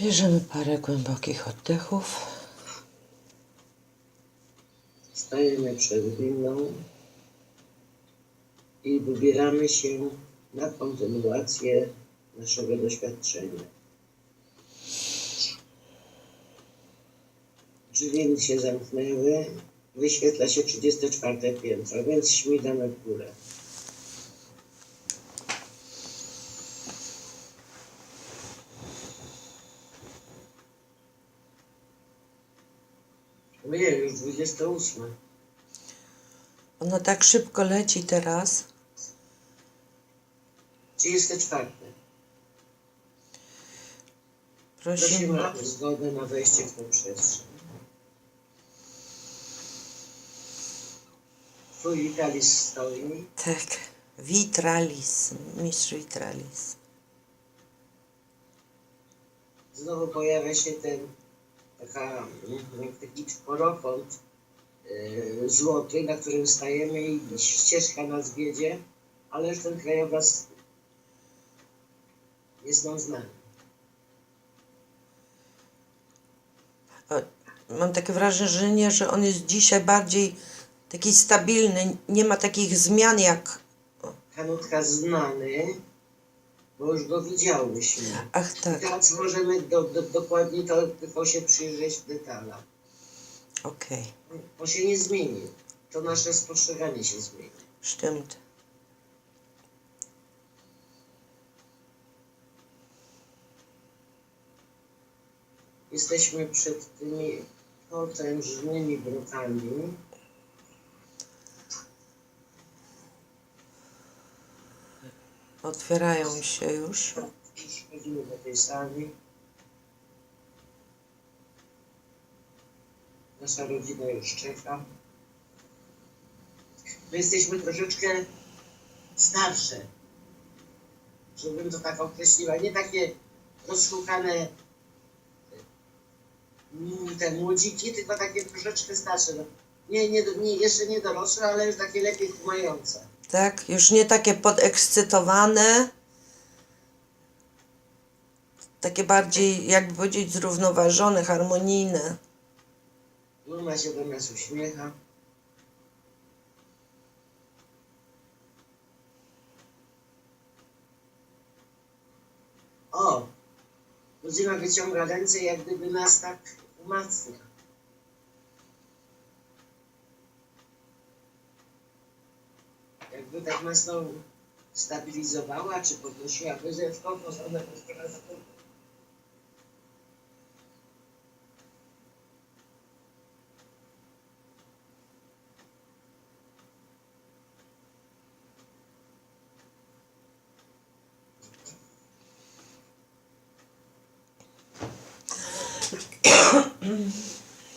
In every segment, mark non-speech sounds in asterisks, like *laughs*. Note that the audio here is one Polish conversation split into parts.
Bierzemy parę głębokich oddechów. Stajemy przed winną i wybieramy się na kontynuację naszego doświadczenia. Drzwi się zamknęły, wyświetla się 34 piętro, więc śmigamy w górę. Ojej, już 28. Ono tak szybko leci teraz. 34. Prosimy. Prosimy o zgodę na wejście w tę przestrzeń. Twój Vitalis stoi. Tak. Vitralis. Mistrz Vitralis. Znowu pojawia się ten taka, mm, taki czworokąt złoty, na którym stajemy i ścieżka nas wiedzie, ale już ten krajobraz jest nam znany. Mam takie wrażenie, że on jest dzisiaj bardziej taki stabilny. Nie ma takich zmian jak. Kanutka znany, bo już go widziałyśmy. Ach tak. Teraz możemy do, do, dokładnie to tylko się przyjrzeć w detalach. Okej. On się nie zmieni. To nasze spostrzeganie się zmieni. Stimmt. Jesteśmy przed tymi potężnymi brukami. Otwierają się już. Chodzimy do tej sali. Nasza rodzina już czeka. My jesteśmy troszeczkę starsze, żebym to tak określiła. Nie takie rozszukane mm, te młodziki, tylko takie troszeczkę starsze. No, Nie, nie, nie, jeszcze nie dorosłe, ale już takie lepiej kumające. Tak, już nie takie podekscytowane. Takie bardziej, jakby powiedzieć, zrównoważone, harmonijne. Luna się do nas uśmiecha. O! Rodzina wyciąga ręce, jak gdyby nas tak umacnia. Jakby tak nas tą stabilizowała, czy podnosiła wyżej w one po prostu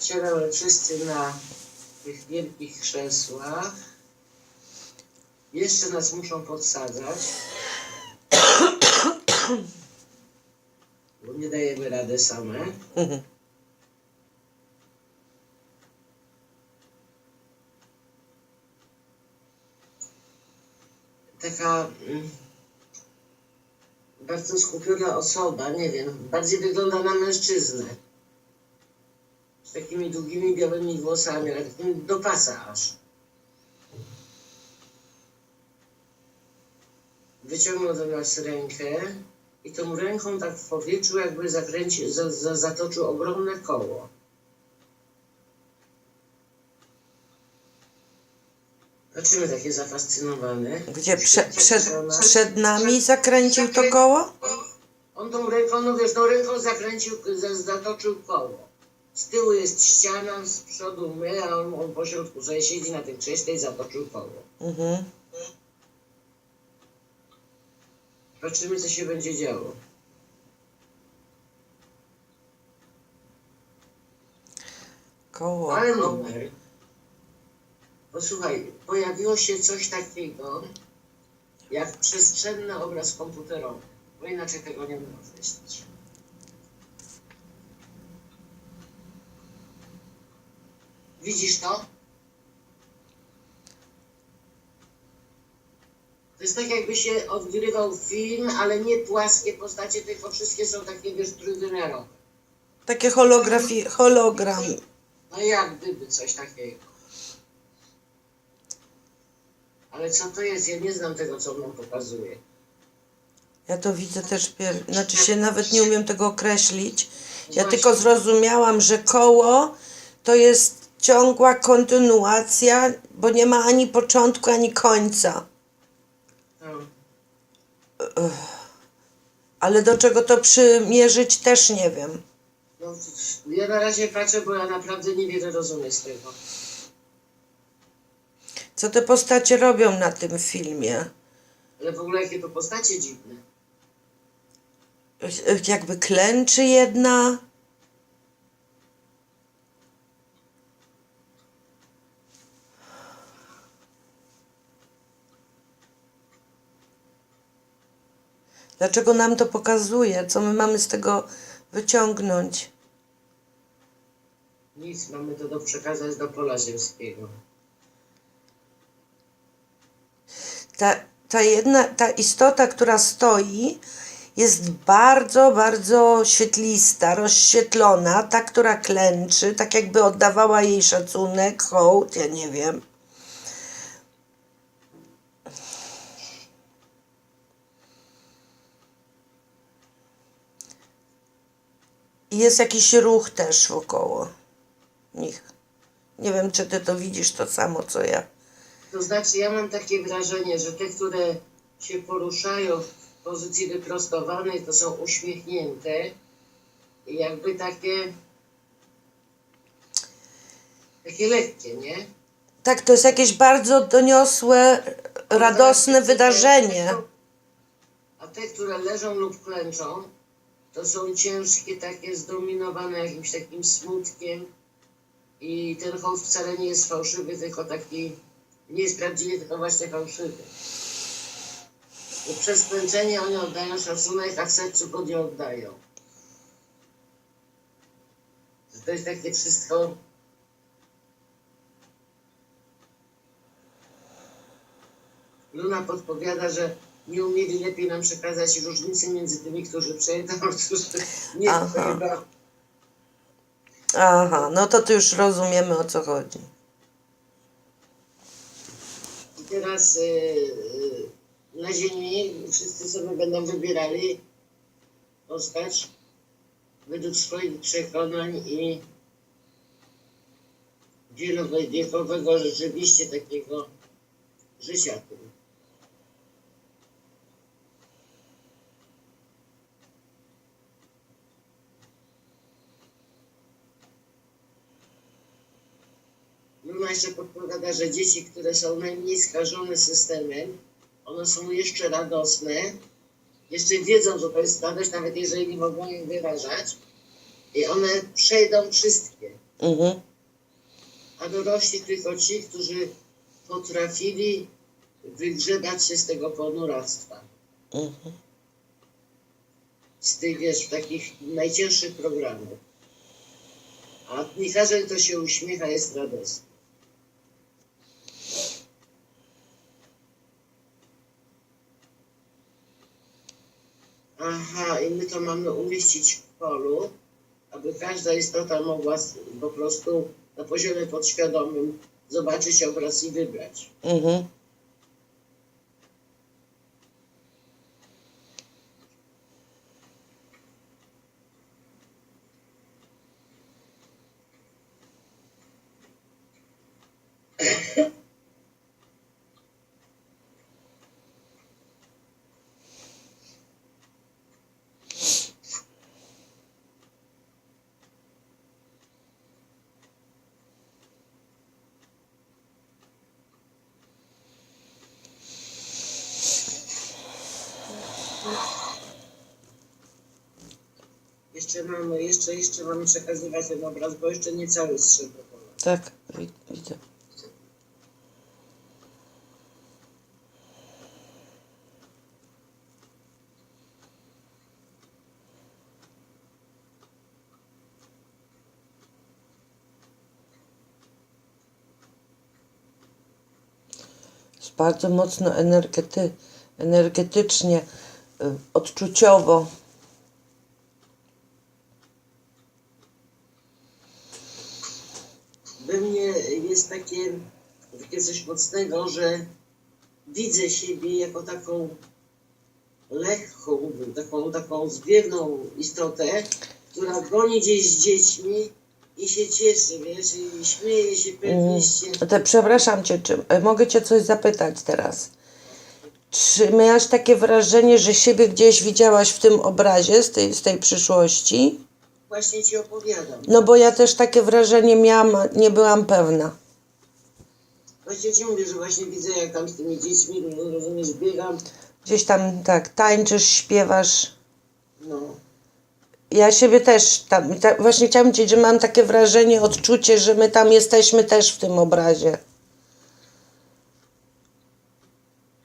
Siadamy wszyscy na tych wielkich krzesłach. Jeszcze nas muszą podsadzać. Bo nie dajemy rady same. Taka mm, bardzo skupiona osoba, nie wiem, bardziej wygląda na mężczyznę. Z takimi długimi białymi włosami, ale takim do pasa aż. Wyciągnął do nas rękę i tą ręką tak w powietrzu jakby zakręcił, za, za, zatoczył ogromne koło. Dlaczego takie zafascynowane? Gdzie prze, przed, przed nami zakręcił to koło? On tą ręką, no wiesz, tą ręką zakręcił, za- zatoczył koło. Z tyłu jest ściana, z przodu my, a on, on po środku sobie siedzi na tym krześle i zatoczył koło. Mhm. Zobaczymy, co się będzie działo. Koło. Ale numer. Posłuchaj, pojawiło się coś takiego, jak przestrzenny obraz komputerowy, bo inaczej tego nie można określić. Widzisz to? To jest tak jakby się odgrywał film, ale nie płaskie postacie, tylko wszystkie są takie, wiesz, trójwymiarowe. Takie holografii, hologram. No jak gdyby coś takiego. Ale co to jest? Ja nie znam tego, co on nam pokazuje. Ja to widzę też, pier... znaczy się nawet nie umiem tego określić. Ja Właśnie. tylko zrozumiałam, że koło to jest ciągła kontynuacja, bo nie ma ani początku, ani końca. Ale do czego to przymierzyć też nie wiem. no, ja na razie patrzę, bo ja naprawdę niewiele rozumiem z tego. Co te postacie robią na tym filmie? Ale w ogóle jakie to postacie dziwne. Jakby klęczy jedna. Dlaczego nam to pokazuje? Co my mamy z tego wyciągnąć? Nic, mamy to do przekazać do pola ziemskiego. Ta, ta jedna, ta istota, która stoi, jest bardzo, bardzo świetlista, rozświetlona, ta, która klęczy, tak jakby oddawała jej szacunek, hołd, ja nie wiem. I jest jakiś ruch też wokoło nich. Nie wiem, czy ty to widzisz to samo, co ja. To znaczy, ja mam takie wrażenie, że te, które się poruszają w pozycji wyprostowanej, to są uśmiechnięte i jakby takie takie lekkie, nie? Tak, to jest jakieś bardzo doniosłe, radosne wydarzenie. A te, które leżą lub klęczą, to są ciężkie, takie zdominowane jakimś takim smutkiem i ten hołd wcale nie jest fałszywy, tylko taki, nie jest prawdziwy, tylko właśnie fałszywy. I przez klęczenie oni oddają szacunek, a w sercu go nie oddają. To jest takie wszystko Luna podpowiada, że nie umieli lepiej nam przekazać różnicy między tymi, którzy przejdą, a którzy nie Aha. przejdą. Aha, no to tu już rozumiemy o co chodzi. I teraz y, y, na ziemi wszyscy sobie będą wybierali postać według swoich przekonań i wielowiekowego rzeczywiście takiego życia. tu. Jeszcze podpowiada, że dzieci, które są najmniej skażone systemem, one są jeszcze radosne, jeszcze wiedzą, że to jest radość, nawet jeżeli nie mogą jej wyrażać. I one przejdą wszystkie. Mhm. A dorośli tylko ci, którzy potrafili wygrzebać się z tego ponuractwa. Mhm. Z tych, wiesz, takich najcięższych programów. A każdy, kto się uśmiecha, jest radosny. Aha, i my to mamy umieścić w polu, aby każda istota mogła po prostu na poziomie podświadomym zobaczyć obraz i wybrać. Mhm. Jeszcze mamy, jeszcze, jeszcze mamy przekazywać ten obraz, bo jeszcze nie cały zszedł. Tak, wi- widzę. Jest bardzo mocno energety, energetycznie, y, odczuciowo. We mnie jest takie, takie coś mocnego, że widzę siebie jako taką lekką, taką, taką zbiewną istotę, która goni gdzieś z dziećmi i się cieszy, wiesz, i śmieje się pewnie się. Te, przepraszam cię, czy e, mogę cię coś zapytać teraz? Czy miałaś takie wrażenie, że siebie gdzieś widziałaś w tym obrazie z tej, z tej przyszłości? Właśnie ci opowiadam. No bo ja też takie wrażenie miałam, nie byłam pewna. Właśnie ci mówię, że właśnie widzę, jak tam z tymi dziećmi, no, rozumiesz, biegam, Gdzieś tam tak tańczysz, śpiewasz. no. Ja siebie też tam, ta, właśnie chciałam powiedzieć, że mam takie wrażenie, odczucie, że my tam jesteśmy też w tym obrazie.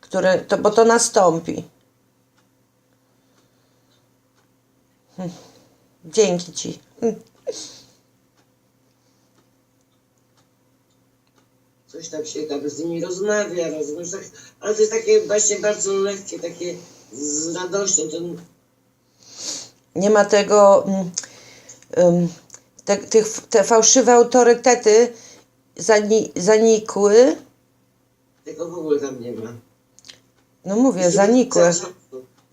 Które, to, bo to nastąpi. Hm. Dzięki Ci. Coś tam się tam z nimi rozmawia, rozumiesz, tak, ale to jest takie właśnie bardzo lekkie, takie z radością, ten, Nie ma tego, ym, te, tych, te fałszywe autorytety zani, zanikły. tego w ogóle tam nie ma. No mówię, zanikły. Zanik...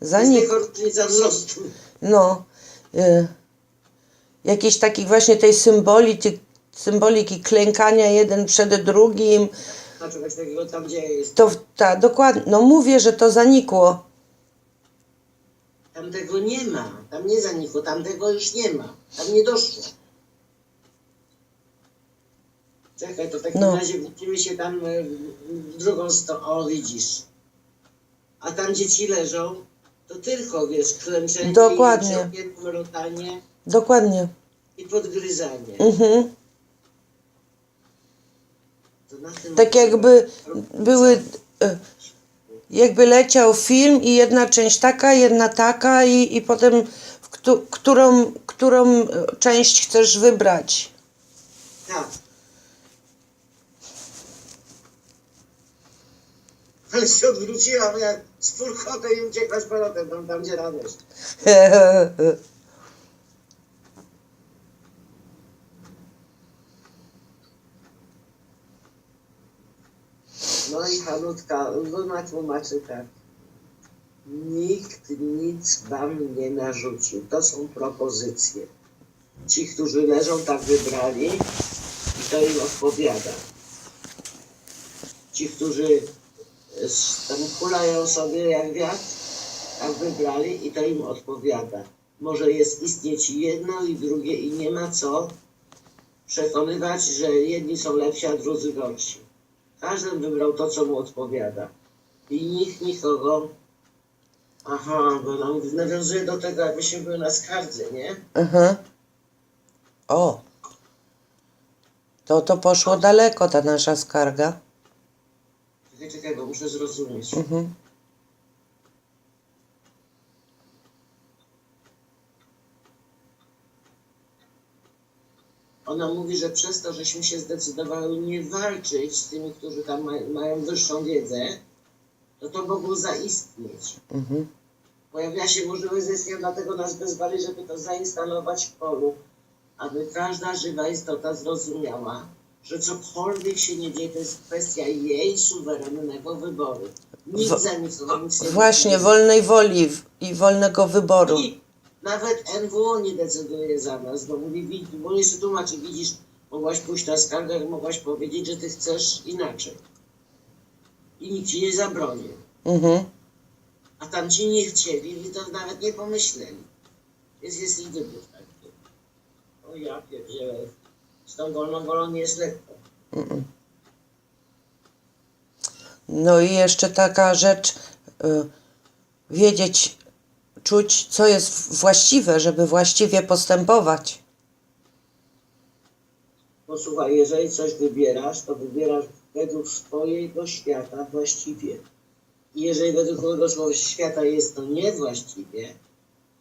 Zanik, Jest tylko różnica wzrostu. no, y, jakiejś takiej właśnie tej symboliki, symboliki klękania jeden przed drugim, A czegoś takiego tam dzieje jest. to ta, dokładnie, no mówię, że to zanikło. Tam tego nie ma, tam nie zanikło, tam tego już nie ma, tam nie doszło. Czekaj, to w takim No. razie wrócimy się tam e, w drugą stronę, o widzisz. A tam dzieci leżą, to tylko wiesz, klęczenie Dokładnie. i mrotanie Dokładnie. i podgryzanie. Mhm. Tak jakby były, y, jakby leciał film i jedna część taka, jedna taka i, i potem w któ, którą, którą część chcesz wybrać. Tak. Ale się odwróciłam, jak z furkotem i uciekła z polotem tam, tam gdzie radość. *laughs* I Hanutka, ona tłumaczy tak. Nikt nic wam nie narzucił. To są propozycje. Ci, którzy leżą, tak wybrali i to im odpowiada. Ci, którzy e, tam hulają sobie jak wiatr, tak wybrali i to im odpowiada. Może jest istnieć jedno i drugie i nie ma co przekonywać, że jedni są lepsi, a drudzy gorsi. Każdy wybrał to, co mu odpowiada. I nikt nikogo. Aha, bo nam nawiązuje do tego, jakbyśmy byli na skardze, nie? Aha. O. To to poszło daleko, ta nasza skarga. Czekaj, czekaj, bo muszę zrozumieć. Mhm. Ona mówi, że przez to, żeśmy się zdecydowały nie walczyć z tymi, którzy tam ma, mają wyższą wiedzę, to to mogło zaistnieć. Mhm. Pojawiła się możliwość zaistnienia, dlatego nas wezwali, żeby to zainstalować w polu, aby każda żywa istota zrozumiała, że cokolwiek się nie dzieje, to jest kwestia jej suwerennego wyboru. Nikt Wo- za nic nie Właśnie, wolnej woli i wolnego wyboru. I nawet NWO nie decyduje za nas, bo mówi, wi- bo jeszcze tłumaczy, widzisz, mogłaś pójść na skargę, mogłaś powiedzieć, że ty chcesz inaczej. I nikt ci nie zabroni. Mhm. A tam ci nie chcieli i to nawet nie pomyśleli. Więc jest ich wybór taki. O ja pierdzielę. Z tą wolną wolą nie jest lekko. No i jeszcze taka rzecz, y, wiedzieć, czuć, co jest właściwe, żeby właściwie postępować. Posłuchaj, jeżeli coś wybierasz, to wybierasz według swojego świata właściwie. I jeżeli według mojego świata jest to niewłaściwie,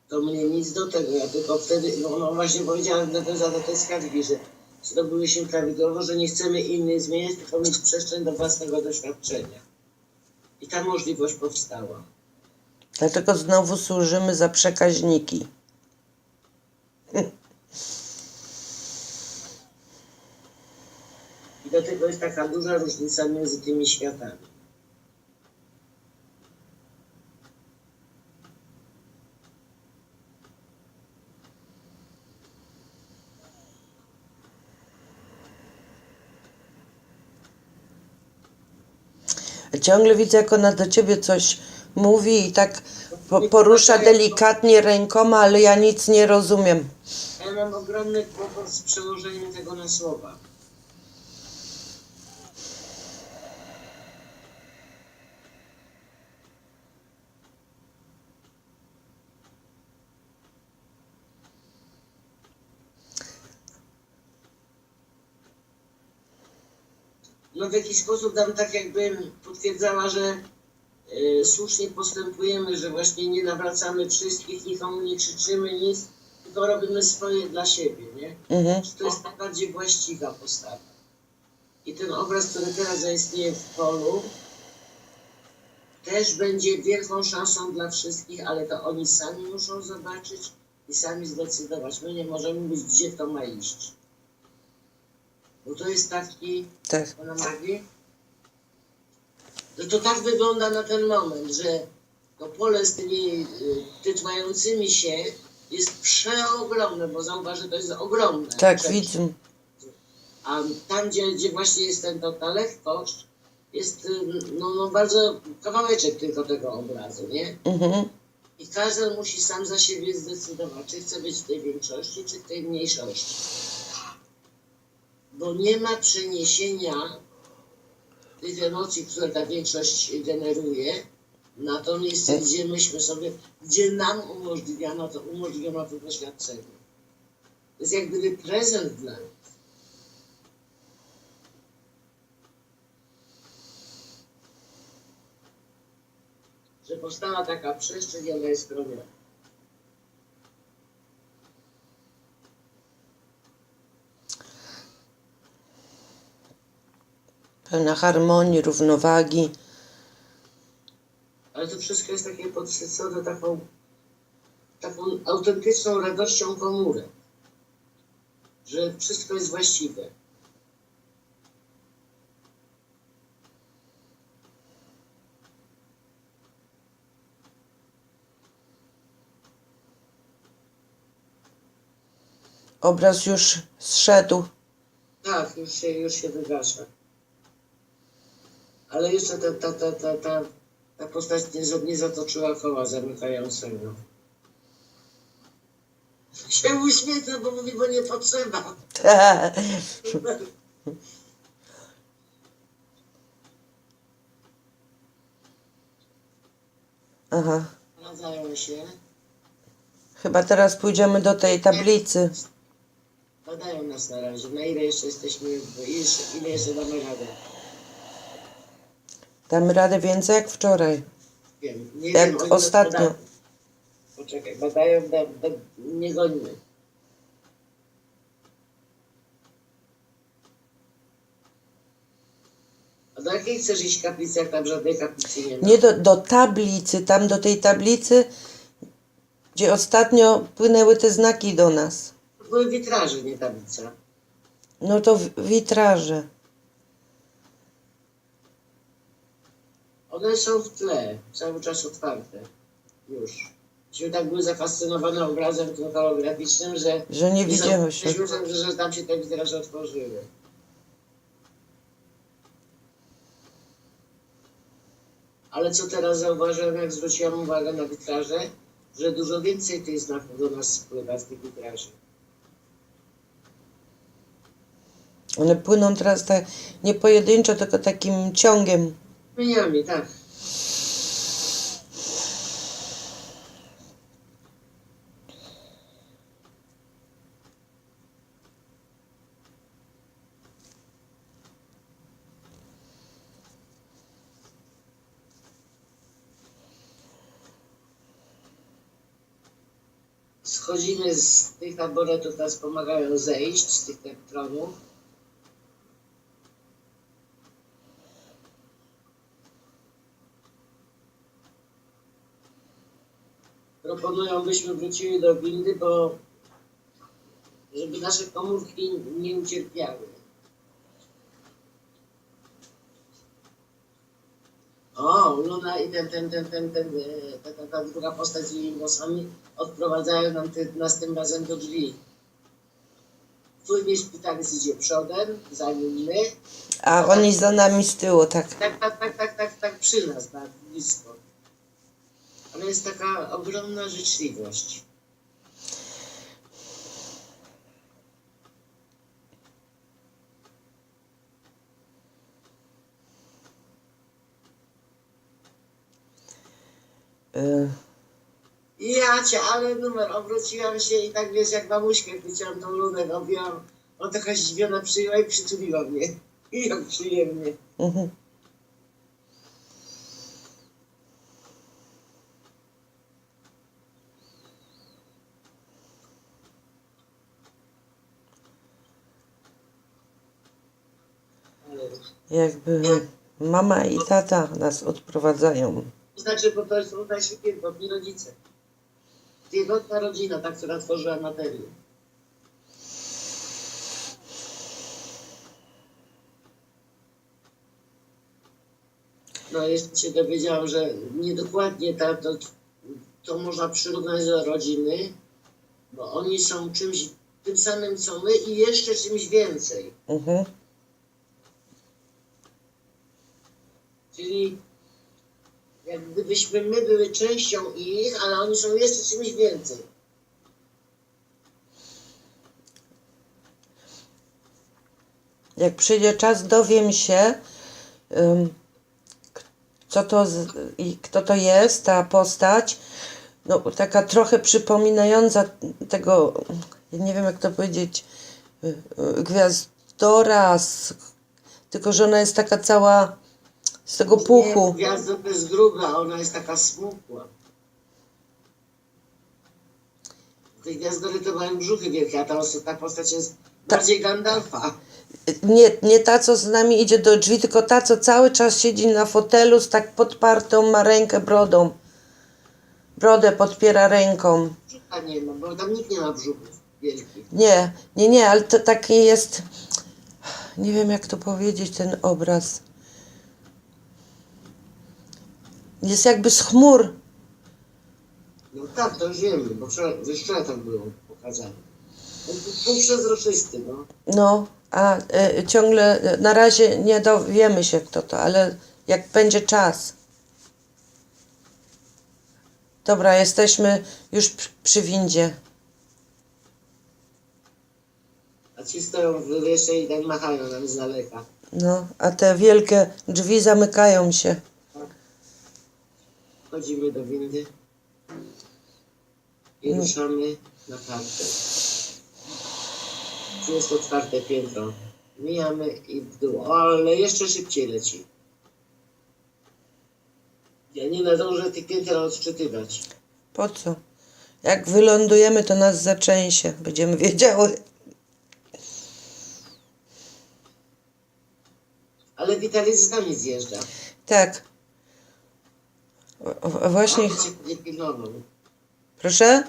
to mnie nic do tego. Ja tylko wtedy, no, no właśnie powiedziałem nawiązać do tej skargi, że zrobiłyśmy prawidłowo, że nie chcemy innych zmieniać, tylko mieć przestrzeń do własnego doświadczenia. I ta możliwość powstała. Dlatego znowu służymy za przekaźniki. I dlatego jest taka duża różnica między tymi światami. Ciągle widzę, jak ona do ciebie coś mówi i tak po, porusza delikatnie rękoma, ale ja nic nie rozumiem. Ja mam ogromny kłopot z przełożeniem tego na słowa. No w jakiś sposób tam tak jakby potwierdzała, że słusznie postępujemy, że właśnie nie nawracamy wszystkich, nikomu nie krzyczymy nic, tylko robimy swoje dla siebie, nie? Mhm. Że to jest najbardziej właściwa postawa. I ten obraz, który teraz zaistnieje w polu, też będzie wielką szansą dla wszystkich, ale to oni sami muszą zobaczyć i sami zdecydować. My nie możemy mówić, gdzie to ma iść. Bo to jest taki, Tak. ona mówi, że to tak wygląda na ten moment, że to pole z tymi y, tytułającymi się jest przeogromne, bo zauważ, że to jest ogromne. Tak, Przecież. widzę. A tam, gdzie, gdzie właśnie jest ten, to, ta lekkość, jest y, no, no bardzo kawałeczek tylko tego obrazu, nie? Mhm. I każdy musi sam za siebie zdecydować, czy chce być w tej większości, czy w tej mniejszości. Bo nie ma przeniesienia tych emocji, które ta większość generuje, na to miejsce, gdzie myśmy sobie, gdzie nam umożliwiano to, umożliwiono to doświadczenie. To jest jak gdyby prezent dla nas. Że powstała taka przestrzeń, ona jest chroniona. Pełna harmonii, równowagi. Ale to wszystko jest takie podsycone taką, taką autentyczną radością komórek. Że wszystko jest właściwe. Obraz już zszedł. Tak, już się, już się wygasza. Ale jeszcze ta, ta, ta, ta, ta, ta postać nie, nie zatoczyła koła zamykającego. *laughs* Się uśmiecha, bo mówi, bo nie potrzeba. *laughs* Aha. Zgadzają się. Chyba teraz pójdziemy do tej tablicy. Badają nas na razie. Na ile jeszcze jesteśmy, ile jeszcze damy radę? Damy radę więcej jak wczoraj. Wiem. Nie Jak wiem, oni ostatnio. badają. Poczekaj, badają, da, da, nie gonimy. A do jakiej chcesz iść kaplicy, jak tam żadnej kaplicy nie ma? Nie do, do tablicy, tam do tej tablicy, gdzie ostatnio płynęły te znaki do nas. Były witraże, nie tablica. No to w- witraże. One są w tle, cały czas otwarte. Już. Myśmy tak były zafascynowane obrazem tym holograficznym, że Że nie widziało się. Myśmy że, że tam się te witraże otworzyły. Ale co teraz zauważyłem, jak zwróciłam uwagę na witraże, że dużo więcej tych znaków do nas spływa z tych witraży. One płyną teraz tak nie pojedynczo, tylko takim ciągiem. Zmieniami, tak. Schodzimy z tych taboretów, nas pomagają zejść z tych elektronów. Proponują, byśmy wrócili do windy, bo żeby nasze komórki nie ucierpiały. O, Luna i ten, ten, ten, ten, ten, e, ta, ta, ta druga postać z jej włosami odprowadzają nam ty, nas tym razem do drzwi. Twój szpitalik idzie przodem, za nim my, A oni za nami z tyłu, tak. tak, tak, tak, tak, tak, tak przy nas, tak blisko. Ale jest taka ogromna życzliwość. Y, Ja cię, ale numer, obróciłam się i tak wiesz, jak mamuśkę chwyciłam tą lunę, objęłam. On taka zdziwiona przyjęła i przytuliła mnie. *laughs* I jak przyjemnie. mhm. Jakby mama i tata nas odprowadzają. To znaczy, bo to są nasi pierwotni rodzice. Pierwotna rodzina, ta, która tworzyła materię. No, jeszcze się dowiedziałam, że niedokładnie ta, to, to można przyrównać do rodziny, bo oni są czymś tym samym, co my i jeszcze czymś więcej. Mhm. Czyli gdybyśmy my były częścią ich, ale oni są jeszcze czymś więcej. Jak przyjdzie czas, dowiem się, co to i kto to jest, ta postać. No, taka trochę przypominająca tego, nie wiem jak to powiedzieć, y, y, gwiazdora, tylko że ona jest taka cała z tego puchu. Nie, gwiazda to jest gruba, ona jest taka smukła. Te gwiazdory to mają brzuchy wielkie, a ta, ta postać jest Ta- bardziej Gandalfa. Nie, nie ta, co z nami idzie do drzwi, tylko ta, co cały czas siedzi na fotelu z tak podpartą, ma rękę brodą. Brodę podpiera ręką. Brzucha nie ma, bo tam nikt nie ma brzuchów wielkich. Nie, nie, nie, ale to taki jest. Nie wiem, jak to powiedzieć, ten obraz. Jest jakby z chmur. No tak, to już wiemy, bo wczoraj tak było pokazane. On był półprzezroczysty, no. No, a e, ciągle e, na razie nie dowiemy się, kto to, ale jak będzie czas. Dobra, jesteśmy już przy, przy windzie. A ci stoją w lesie i tak machają nam z daleka. No, a te wielkie drzwi zamykają się. Wchodzimy do windy i ruszamy na kartę. 34 piętro. Mijamy i w dół, ale jeszcze szybciej leci. Ja nie nadążę tych pięter odczytywać. Po co? Jak wylądujemy, to nas zaczęsie. Będziemy wiedziały. Ale Witalis z nami zjeżdża. Tak. O- o- Właśnie, będzie pilnował. proszę?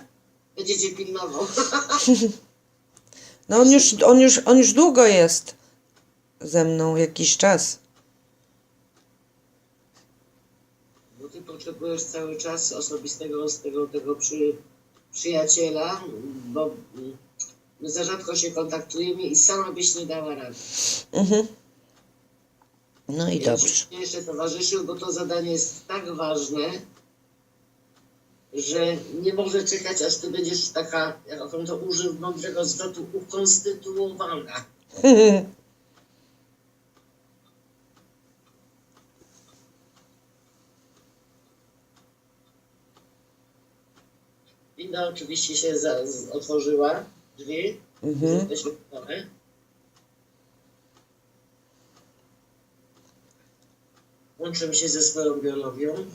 Będzie cię pilnował. *laughs* No on już, on już, on już długo jest ze mną, jakiś czas. Bo ty potrzebujesz cały czas osobistego z tego, tego przy, przyjaciela, bo mm, my za rzadko się kontaktujemy i sama byś nie dała rady. Mhm. No i dobrze. jeszcze towarzyszył, bo to zadanie jest tak ważne, że nie może czekać, aż ty będziesz taka, jak on to użył mądrego zwrotu, ukonstytuowana. *laughs* Winda oczywiście się za, z, otworzyła, drzwi, Mhm. wyświetlone. Łączymy się ze swoją biologią.